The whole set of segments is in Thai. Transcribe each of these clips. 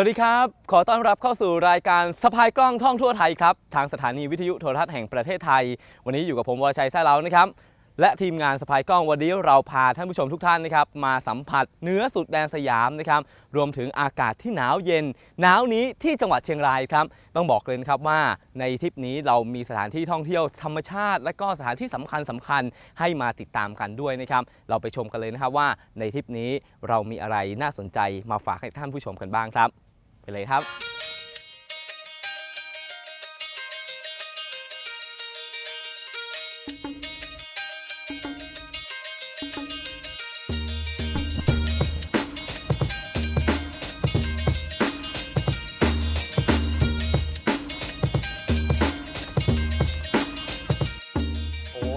สวัสดีครับ ขอต้อนรับเข้าสู่รายการสะพายกล้องท่องทั่วไทยครับ ทางสถานีวิทยุโทรทัศน์แห่งประเทศไทย วันนี้อยู่กับผมวรชัยแซ่เล้านะครับ และทีมงานสะพายกล้องวันนี้เราพาท่านผู้ชมทุกท่านนะครับ มาสัมผัสเนื้อสุดแดนสยามนะครับ รวมถึงอากาศที่หนาวเย็น หนาวนี้ที่จังหวัดเชียงรายครับ ต้องบอกเลยนะครับว่าในทริปนี้เรามีสถานที่ท่องเที่ยวธรรมชาติ และก็สถานที่สำคัญสคัญให้มาติดตามกันด้วยนะครับ เราไปชมกันเลยนะครับว่าในทริปนี้เรามีอะไรน่าสนใจมาฝากให้ท่านผู้ชมกันบ้างครับ ไปเลยครับ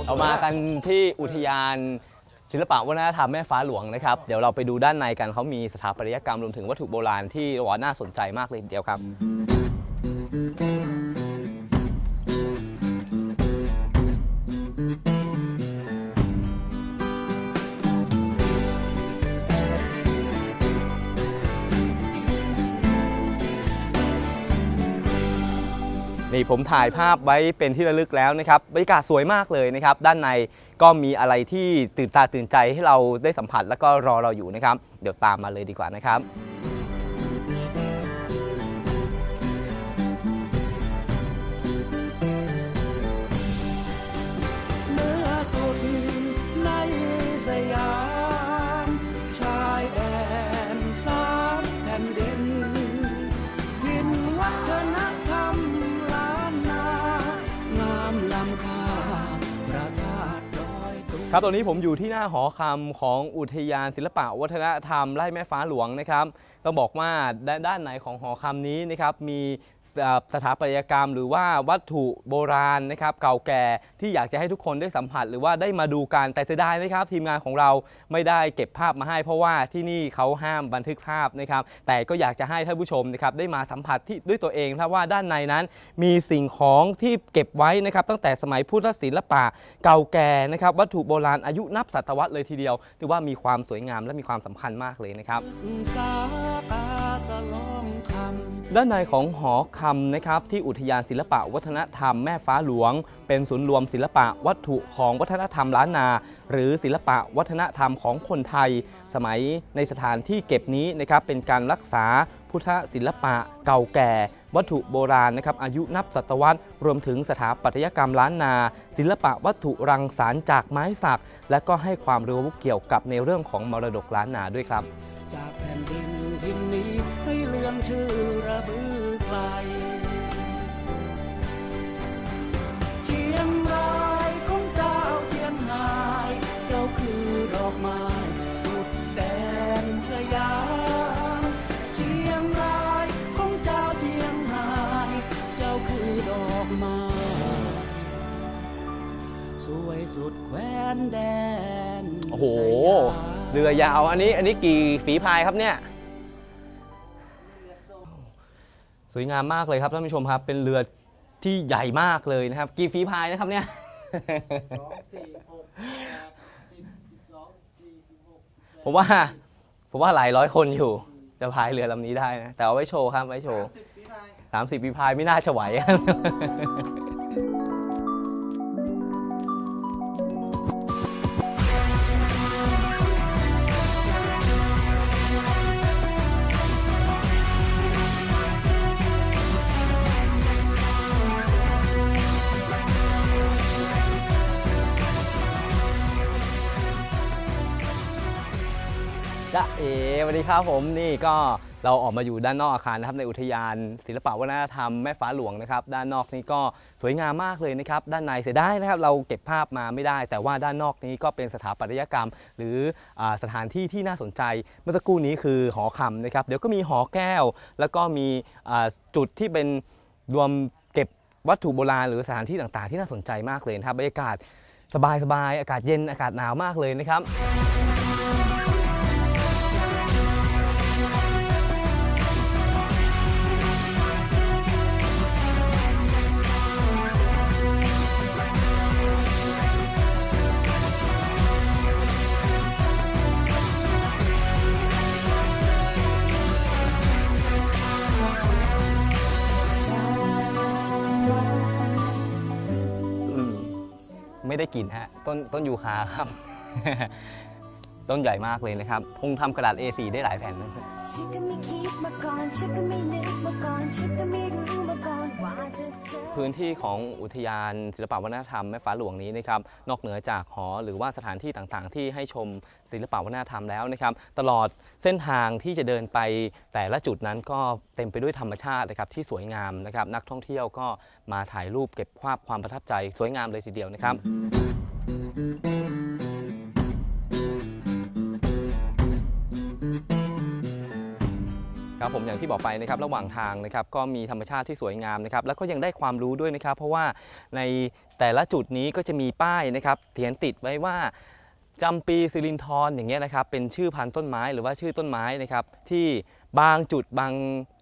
เรามากันที่อุทยาน ศิลปะวัฒนธรรมแม่ฟ้าหลวงนะครับ เดี๋ยวเราไปดูด้านในกันเขามีสถาปัตยกรรมรวมถึงวัตถุโบราณที่ว่าน่าสนใจมากเลยทีเดียวครับ นี่ผมถ่ายภาพไว้เป็นที่ระลึกแล้วนะครับบรรยากาศสวยมากเลยนะครับ ด้านในก็มีอะไรที่ตื่นตาตื่นใจให้เราได้สัมผัส แล้วก็รอเราอยู่นะครับ เดี๋ยวตามมาเลยดีกว่านะครับ ครับตอนนี้ผมอยู่ที่หน้าหอคำของอุทยานศิลปะวัฒนธรรมไร่แม่ฟ้าหลวงนะครับ ต้องบอกว่าด้านด้านในของหอคำนี้นะครับมีสถาปัตยกรรม หรือว่าวัตถุโบราณนะครับเก่าแก่ที่อยากจะให้ทุกคนได้สัมผัส หรือว่าได้มาดูกันแต่เสียดายนะครับ ทีมงานของเราไม่ได้เก็บภาพมาให้ เพราะว่าที่นี่เขาห้ามบันทึกภาพนะครับ แต่ก็อยากจะให้ท่านผู้ชมนะครับได้มาสัมผัสที่ด้วยตัวเองนะครับว่าด้านในนั้นมีสิ่งของที่เก็บไว้นะครับตั้งแต่สมัยพุทธศิลปะเก่าแก่นะครับวัตถุโบราณอายุนับศตวรรษเลยทีเดียวถือว่ามีความสวยงามและมีความสำคัญมากเลยนะครับสาสลองคำด้านในของหอคำนะครับที่อุทยานศิลปะวัฒนธรรมแม่ฟ้าหลวง เป็นศูนย์รวมศิลปะวัตถุของวัฒนธรรมล้านนา หรือศิลปะวัฒนธรรมของคนไทย สมัยในสถานที่เก็บนี้นะครับเป็นการรักษาพุทธศิลปะเก่าแก่ วัตถุโบราณนะครับอายุนับศตวรรษ รวมถึงสถาปัตยกรรมล้านนา ศิลปะวัตถุรังสรรค์จากไม้สัก และก็ให้ความรู้เกี่ยวกับในเรื่องของมรดกล้านนาด้วยครับจากแผ่นดิน ชื่อระบือไกลเชียงรายของเจ้าเชียงราย เจ้าคือดอกไม้สุดแดนสยามเชียงรายของเจ้าเชียงราย เจ้าคือดอกไม้สวยสุดแคว้นแดนโอ้โห เรือยาวอันนี้อันนี้กี่ฝีพายครับเนี่ย สวยงามมากเลยครับท่านผู้ชมครับ เป็นเรือที่ใหญ่มากเลยนะครับ กี่ฝีพายนะครับเนี่ย สองสี่หกแปดสิบสิบสองสี่สิบหกผมว่า ผมว่าหลายร้อยคนอยู่ จะพายเรือลำนี้ได้นะ แต่เอาไว้โชว์ครับไว้โชว์สิบฝีพายสามสิบฝีพายไม่น่าจะไหว เอ๋สวัสดีครับผมนี่ก็เราออกมาอยู่ด้านนอกอาคารนะครับในอุทยาน ศิลปวัฒนธรรมแม่ฟ้าหลวงนะครับด้านนอกนี้ก็สวยงามมากเลยนะครับด้านในเสียดายนะครับเราเก็บภาพมาไม่ได้ แต่ว่าด้านนอกนี้ก็เป็นสถาปัตยกรรม หรืออสถานที่ที่น่าสนใจ เมื่อสักครู่นี้คือหอคำนะครับเดี๋ยวก็มีหอแก้ว แล้วก็มีจุดที่เป็นรวมเก็บวัตถุโบราณหรือสถานที่ต่างๆ ที่น่าสนใจมากเลยนะครับบรรยากาศสบายๆอากาศเย็นอากาศหนาวมากเลยนะครับ ได้กลิ่นฮะต้นต้นยูคาครับ ต้นใหญ่มากเลยนะครับ คงทำกระดาษ A4 ได้หลายแผ่นนะฉันก็ไม่คิดมาก่อนฉันก็ไม่นึกมาก่อนฉันก็ไม่รู้มาก่อนว่าจะเจอพื้นที่ของอุทยานศิลปวัฒนธรรมแม่ฟ้าหลวงนี้นะครับ นอกเหนือจากหอหรือว่าสถานที่ต่างๆ ที่ให้ชมศิลปวัฒนธรรมแล้วนะครับ ตลอดเส้นทางที่จะเดินไปแต่ละจุดนั้นก็เต็มไปด้วยธรรมชาตินะครับที่สวยงามนะครับ นักท่องเที่ยวก็มาถ่ายรูปเก็บภาพความประทับใจสวยงามเลยทีเดียวนะครับ ครับผมอย่างที่บอกไปนะครับระหว่างทางนะครับก็มีธรรมชาติที่สวยงามนะครับแล้วก็ยังได้ความรู้ด้วยนะครับ เพราะว่าในแต่ละจุดนี้ก็จะมีป้ายนะครับเขียนติดไว้ว่าจำปีสิรินทรอย่างเงี้ยนะครับเป็นชื่อพันธุ์ต้นไม้หรือว่าชื่อต้นไม้นะครับที่บางจุดบาง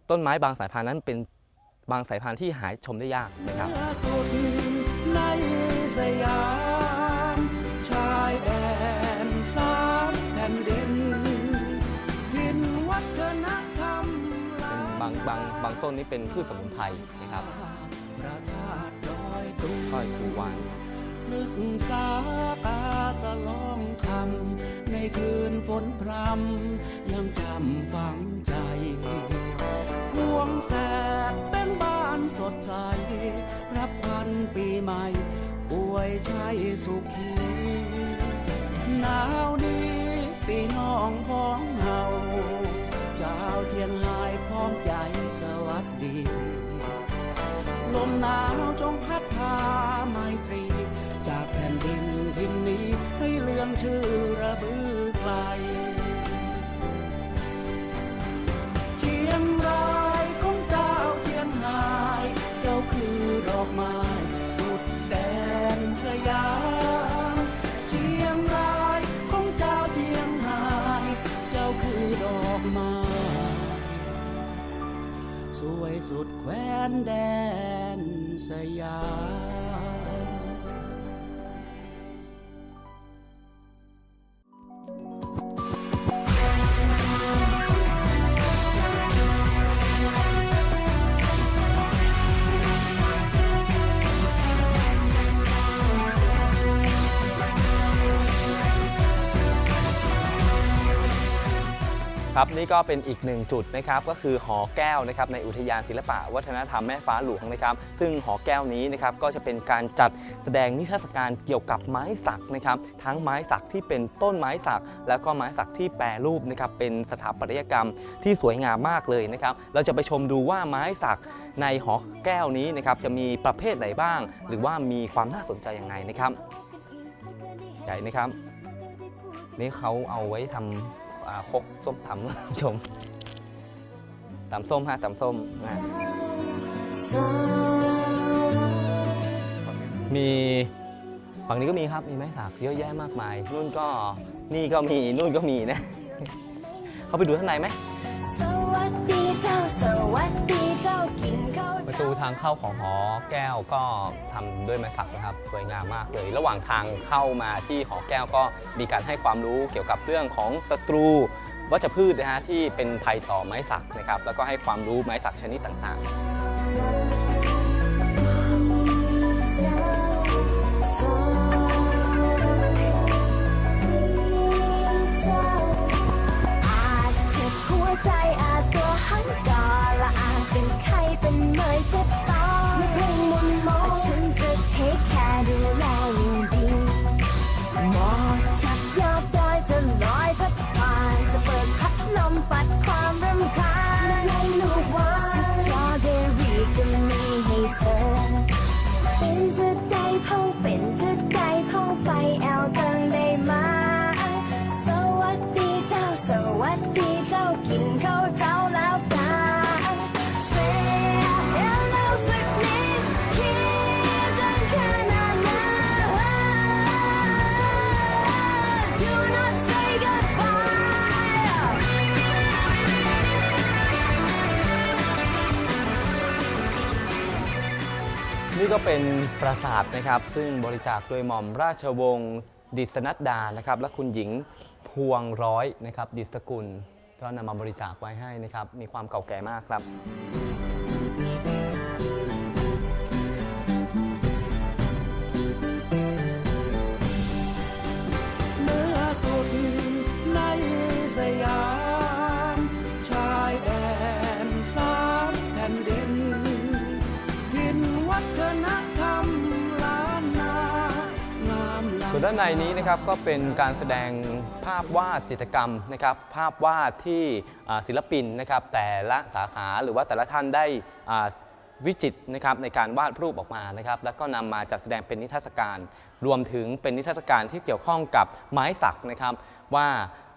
ต้นไม้บางสายพันธุ์นั้นเป็นบางสายพันธุ์ที่หาชมได้ยากนะครับ ต้นนี้เป็นพืชสมุนไพรนะครับค่อยคูวานนึกสากาสลองคำในคืนฝนพรำยังจำฝังใจพวงแสกเป็นบ้านสดใส รับควันปีใหม่ป่วยชัยสุขีหนาวนี้ปีน้องพ้องเฮา เจ้าเทียงหายพร้อมใจสวัสดี ลมหนาวจงพัดพาไมตรี จากแผ่นดินทินนี้ให้เลื่องชื่อระบือ ยสุดแคว้นแดนสยาม นี่ก็เป็นอีกหนึ่งจุดนะครับก็คือหอแก้วนะครับในอุทยานศิลปะวัฒนธรรมแม่ฟ้าหลวงนะครับ ซึ่งหอแก้วนี้นะครับก็จะเป็นการจัดแสดงนิทรรศการเกี่ยวกับไม้สักนะครับ ทั้งไม้สักที่เป็นต้นไม้สัก แล้วก็ไม้สักที่แปรรูปนะครับเป็นสถาปัตยกรรมที่สวยงามมากเลยนะครับ เราจะไปชมดูว่าไม้สักในหอแก้วนี้นะครับจะมีประเภทไหนบ้าง หรือว่ามีความน่าสนใจยังไงนะครับใหญ่นะครับนี่เขาเอาไว้ทำอ่า พกส้มตำคุณชมตำส้มฮะตำส้มนะมีฝั่งนี้ก็มีครับมีไม้สักเยอะแยะมากมายนู่นก็นี่ก็มีนู่นก็มีนะ เขาไปดูข้างในไหมสวัสดีเจ้าสวัสดี ประตูทางเข้าของหอแก้วก็ทำด้วยไม้สักนะครับสวยงามมากเลย ระหว่างทางเข้ามาที่หอแก้วก็มีการให้ความรู้เกี่ยวกับเรื่องของศัตรูวัชพืชนะฮะที่เป็นภัยต่อไม้สักนะครับ แล้วก็ให้ความรู้ไม้สักชนิดต่างๆ เป็นเมยเจ็บตาอย่าเพิ่งมุนมองฉันจะเทคแคร์ดูแล ก็เป็นปราสาทนะครับ ซึ่งบริจาคโดยหม่อมราชวงศ์ดิษนัดดานะครับ และคุณหญิงพวงร้อยนะครับ ดิสกุล ก็นำมาบริจาคไว้ให้นะครับ มีความเก่าแก่มากครับ วนด้านในนี้นะครับก็เป็นการแสดงภาพวาดจิตรกรรมนะครับ ภาพวาดที่ศิลปินนะครับแต่ละสาขาหรือว่าแต่ละท่านได้วิจิตนะครับในการวาดรูปออกมานะครับ แล้วก็นำมาจัดแสดงเป็นนิทรรศการ รวมถึงเป็นนิทรรศการที่เกี่ยวข้องกับไม้สักนะครับ ว่า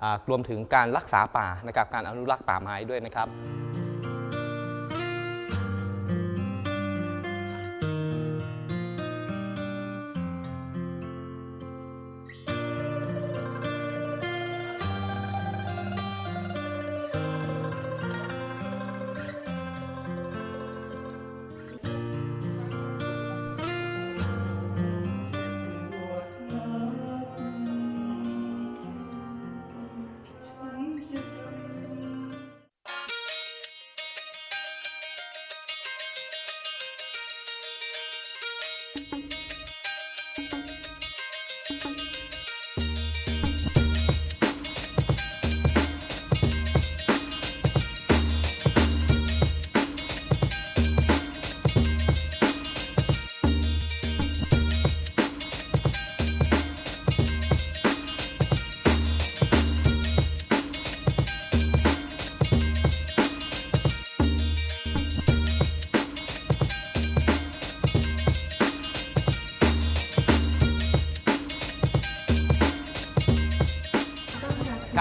อ่ารวมถึงการรักษาป่านะครับการอนุรักษ์ป่าไม้ด้วยนะครับ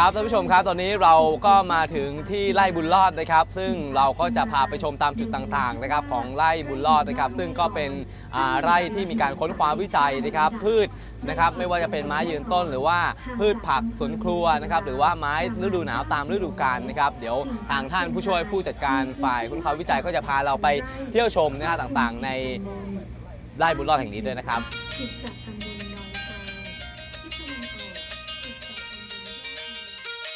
ครับท่านผู้ชมครับตอนนี้เราก็มาถึงที่ไร่บุญรอดนะครับ ซึ่งเราก็จะพาไปชมตามจุดต่างๆนะครับของไร่บุญรอดนะครับ ซึ่งก็เป็นอ่าไร่ที่มีการค้นคว้าวิจัยนะครับ พืชนะครับไม่ว่าจะเป็นไม้ยืนต้น หรือว่าพืชผักสวนครัวนะครับหรือว่าไม้ฤดูหนาวตามฤดูกาลนะครับ เดี๋ยวทางท่านผู้ช่วยผู้จัดการฝ่ายค้นคว้าวิจัยก็จะพาเราไปเที่ยวชมนะครับต่างๆ ในไร่บุญรอดแห่งนี้ด้วยนะครับ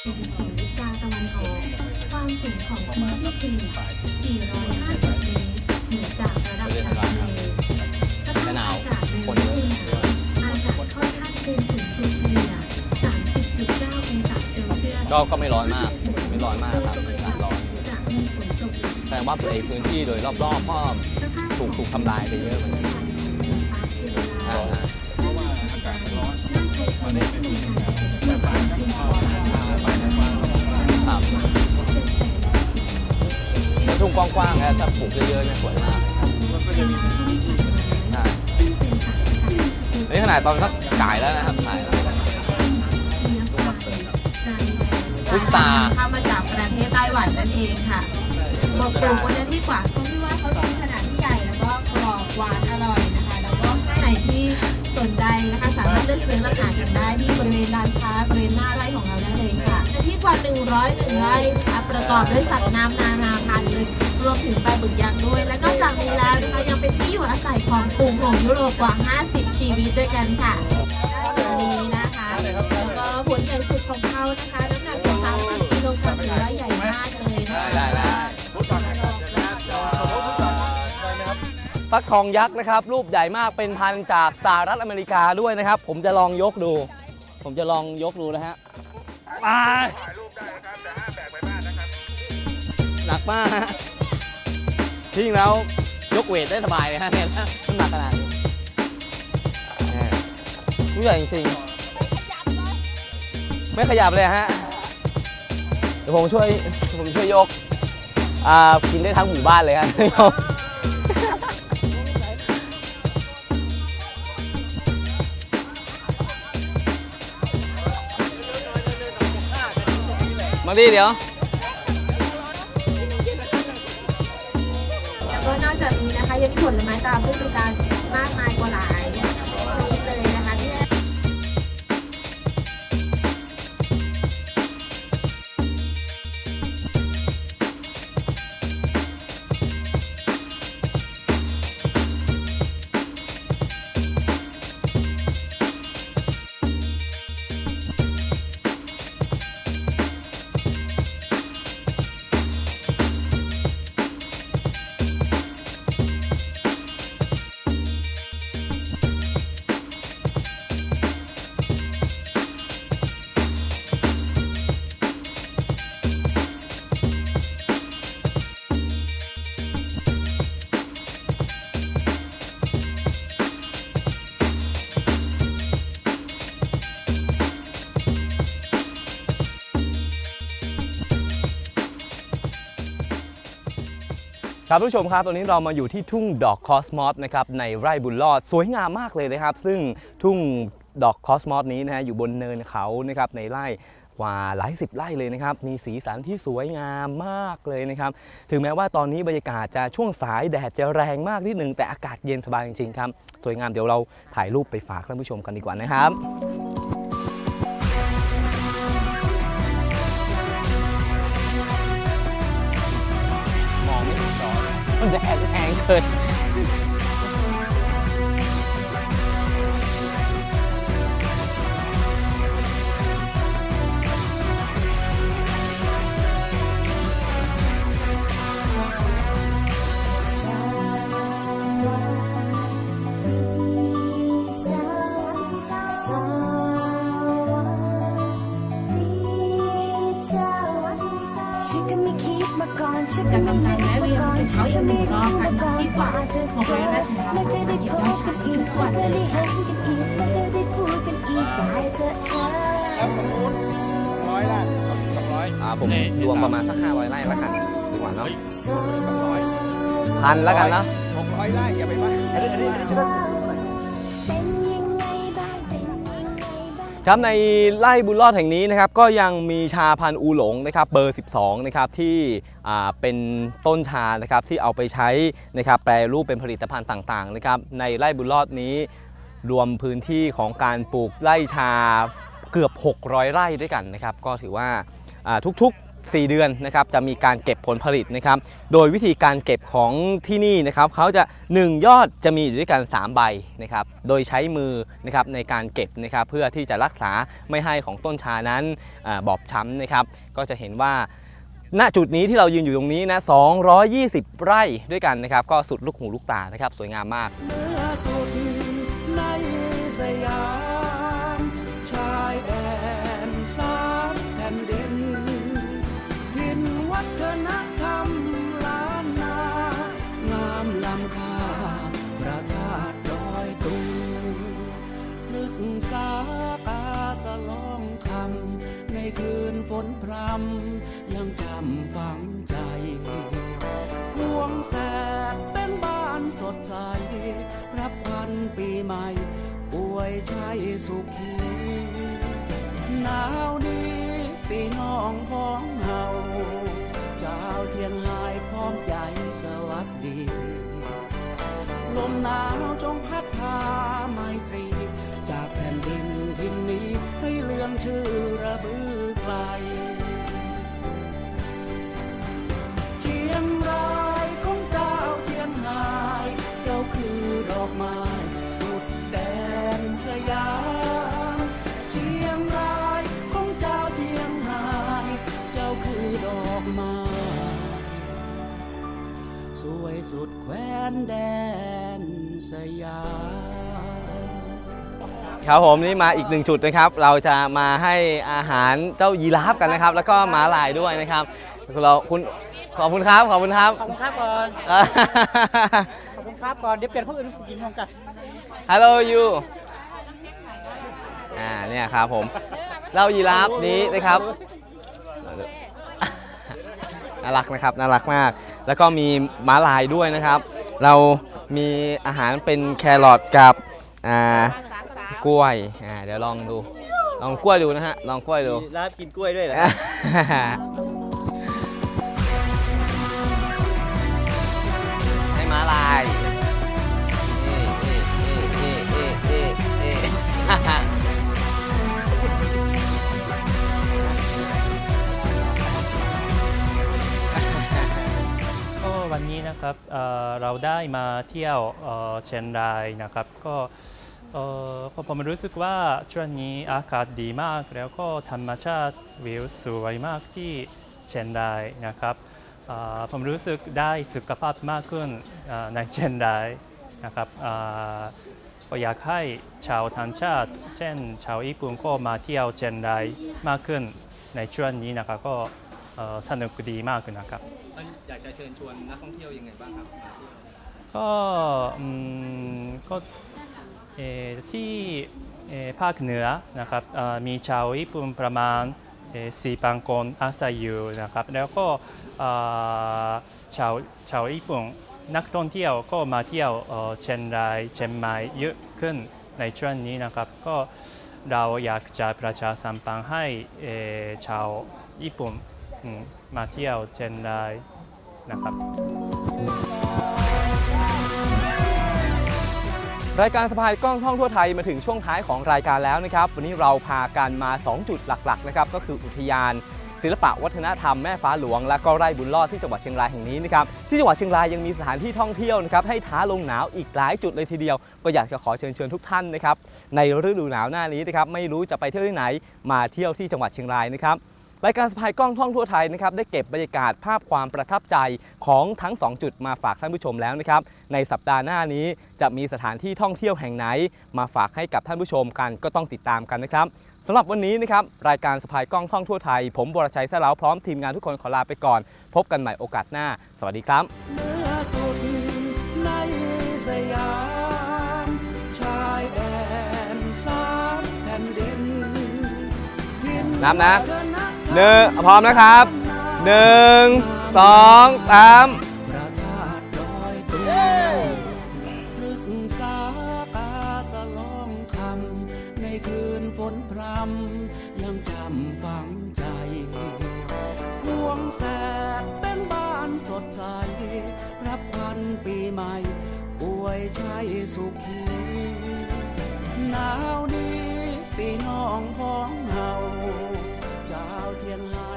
ทรายที่ตะวันออกติดกับตำบลยอดทรายสีกาตะวันออก ความสูงของพื้นที่เฉลี่ย450เมตรเหนือจากระดับน้ำทะเลสภาพอากาศในฤดูหนาวอากาศค่อนข้างเป็นสูงสุดเฉลี่ย30.9องศาเซลเซียสก็ก็ไม่ร้อนมาก ไม่ร้อนมากครับร้อนจะมีฝนตกแสดงว่าไอ้พื้นที่โดยรอบๆก็สภาพถูกถูกทำลายไปเยอะเหมือนกันเพราะว่าอากาศร้อนน่าใช้ความร่วมมือกันเพื่อความเป็น มันทุ่งกว้างๆนะถ้าปลูกเยอะๆเนี่ยสวยมากเลยครับใช่นี่ขนาดตอนสักจ่ายแล้วนะครับจ่ายแล้วพุทตาเข้ามาจากประเทศไต้หวันนั่นเองค่ะปลูกปลูกบนเนื้อที่กว้างตรงที่ว่าเขาเป็นขนาดที่ใหญ่แล้วก็กรอบหวานอร่อยนะคะ แล้วก็ท่านไหนที่สนใจนะคะสามารถเลือกซื้อราคากันได้ที่บริเวณร้านค้าบริเวณหน้าไร่ของเราได้ นที่กว่า 101ไร่นะคะประกอบด้วยสัตว์น้ำนานาพันธุ์รวมถึงปลาบึกยักษ์ด้วย แล้วก็จากนี้แล้วนะคะยังเป็นที่อยู่อาศัยของกลุ่มของยุโรปกว่า 50 ชีวิตด้วยกันค่ะจุดนี้นะคะแล้วก็ผลใหญ่สุดของเขานะคะน้ำหนักเป็น30กิโลกรัมถือว่าใหญ่มากเลยนะได้คะฟักทองยักษ์นะครับ รูปใหญ่มากเป็นพันธุ์จากสหรัฐอเมริกาด้วยนะครับ ผมจะลองยกดู ผมจะลองยกดูนะฮะ ไปหนักมากฮะจริงแล้วยกเวทได้สบายเลยฮะเนี่ยน้ำหนักขนาดนี้เนี่ยผู้ใหญ่จริงๆไม่ขยับเลยฮะเดี๋ยวผมช่วยผมช่วยยกอ่ากินได้ทั้งหมู่บ้านเลยครั มาดิเดี๋ยว แล้วก็นอกจากนี้นะคะยังมีผลไม้ตามฤดูกาลมากมายกว่าหลาย ครับผู้ชมครับตอนนี้เรามาอยู่ที่ทุ่งดอกคอสมอสนะครับในไร่บุญรอดสวยงามมากเลยนะครับ ซึ่งทุ่งดอกคอสมอสนี้นะฮะอยู่บนเนินเขานะครับในไร่กว่าหลายสิบไร่เลยนะครับ มีสีสันที่สวยงามมากเลยนะครับ ถึงแม้ว่าตอนนี้บรรยากาศจะช่วงสายแดดจะแรงมากนิดนึงแต่อากาศเย็นสบายจริงๆครับ สวยงามเดี๋ยวเราถ่ายรูปไปฝากท่านผู้ชมกันดีกว่านะครับ มัน ก่อนว่าจะเจอและก็ได้พบกันอีกและก็ได้เห็นกันอีกและก็ได้พูดกันอีกได้เจอเธอร้อยละสองร้อยอ่าผมรวมประมาณสักห้าร้อยไร่แล้วกันดีกว่าเนาะพันแล้วกันเนาะหกร้อยไร่อย่าไปว่า ครับในไร่บุญรอดแห่งนี้นะครับก็ยังมีชาพันธุ์อูหลงนะครับเบอร์ 12นะครับที่อ่าเป็นต้นชานะครับที่เอาไปใช้นะครับแปรรูปเป็นผลิตภัณฑ์ต่างๆนะครับในไร่บุญรอดนี้ รวมพื้นที่ของการปลูกไร่ชาเกือบ 600 ไร่ด้วยกันนะครับก็ถือว่าอ่าทุกๆ 4 เดือนนะครับจะมีการเก็บผลผลิตนะครับโดยวิธีการเก็บของที่นี่นะครับเขาจะ 1 ยอดจะมีอยู่ด้วยกัน 3 ใบนะครับโดยใช้มือนะครับในการเก็บนะครับเพื่อที่จะรักษาไม่ให้ของต้นชานั้นอบอบช้ำนะครับก็จะเห็นว่าณจุดนี้ที่เรายืนอยู่ตรงนี้นะ 220 ไร่ด้วยกันนะครับ ก็สุดลูกหูลูกตานะครับ สวยงามมาก คืนฝนพรำยังจำฝังใจพวงแสกเป็นบ้านสดใส รับควันปีใหม่ป่วยชัยสุขีหนาวนี้ปีน้องพ้องเฮาเจ้าเทียงหายพร้อมใจสวัสดี ลมหนาวจงพัดพาไมตรี จากแผ่นดินทินนี้ให้เลื่องชื่อ วยสุดแคว้นแดนสยามครับผมนี่มาอีกหนึ่งจุดนะครับ เราจะมาให้อาหารเจ้ายีราฟกันนะครับ แล้วก็ม้าลายด้วยนะครับเราคุณขอบคุณครับขอบคุณครับขอบคุณครับก่อน ขอบคุณครับก่อนเดี๋ยวเปลี่ยนคนอื่นกินของกัน Hello you อ่าเนี่ยครับผมเจ้ายีราฟนี้นะครับน่ารักนะครับน่ารักมาก แล้วก็มีม้าลายด้วยนะครับ เรามีอาหารเป็นแครอทกับอ่ากล้วยอ่าเดี๋ยวลองดู ลองกล้วยดูนะฮะลองกล้วยดูร้านกินกล้วยด้วยเหรอให้ม้าลายเอ๊ะเอ๊ะเอ๊ะเวันนี้นะครับเเราได้มาเที่ยวเชียงรายนะครับ ก็ผมผมรู้สึกว่าช่วงนี้อากาศดีมาก แล้วก็ธรรมชาติวิวสวยมากที่เชียงรายนะครับผมรู้สึกได้สุขภาพมากขึ้นในเชียงรายนะครับเอ่อก็อยากให้ชาวต่างชาติ เช่น ชาวญี่ปุ่นก็มาเที่ยวเชียงรายมากขึ้นในช่วงนี้นะครับก็สนุกดีมากนะครับ อยากจะเชิญชวนนักท่องเที่ยวยังไงบ้างครับก็อืมก็เอ่อที่เอ่อภาคเหนือนะครับเอ่อมีชาวญี่ปุ่นประมาณเอ่อสีปังกอนอาซายูนะครับ แล้วก็เอ่อชาวชาวญี่ปุ่นนักท่องเที่ยวก็มาเที่ยวเอ่อเชียงรายเชียงใหม่เยอะขึ้นในช่วงนี้นะครับ ก็เราอยากจะประชาสัมพันธ์ให้เอ่อชาวญี่ปุ่นอืม มาเที่ยวเชียงรายนะครับ รายการสะพายกล้องท่องทั่วไทยมาถึงช่วงท้ายของรายการแล้วนะครับ วันนี้เราพากันมา 2 จุดหลักๆนะครับก็คืออุทยานศิลปะวัฒนธรรมแม่ฟ้าหลวง และก็ไร่บุญรอดที่จังหวัดเชียงรายแห่งนี้นะครับที่จังหวัดเชียงรายยังมีสถานที่ท่องเที่ยวนะครับให้ท้าลมหนาวอีกหลายจุดเลยทีเดียว ก็อยากจะขอเชิญชวนทุกท่านนะครับในฤดูหนาวหน้านี้นะครับไม่รู้จะไปเที่ยวที่ไหนมาเที่ยวที่จังหวัดเชียงรายนะครับ รายการสะพายกล้องท่องทั่วไทยนะครับได้เก็บบรรยากาศภาพความประทับใจของทั้ง 2 จุดมาฝากท่านผู้ชมแล้วนะครับในสัปดาห์หน้านี้จะมีสถานที่ท่องเที่ยวแห่งไหน มาฝากให้กับท่านผู้ชมกันก็ต้องติดตามกันนะครับสำหรับวันนี้นะครับรายการสะพายกล้องท่องทั่วไทย ผมบรชัยแซ่เล้าพร้อมทีมงานทุกคนขอลาไปก่อน พบกันใหม่โอกาสหน้า สวัสดีครับเหนือสุดในสยามชายแดนสามแผ่นดินถิ่นับนะวัฒธรรม หนึ่งพร้อมนะครับหนึ่งสองสามฝนพรำยังจำฝังใจพวงแสกเป็นบ้านสดใส รับควันปีใหม่อวยชัยสุขีหนาวนี้ปีน้องของเฮา Em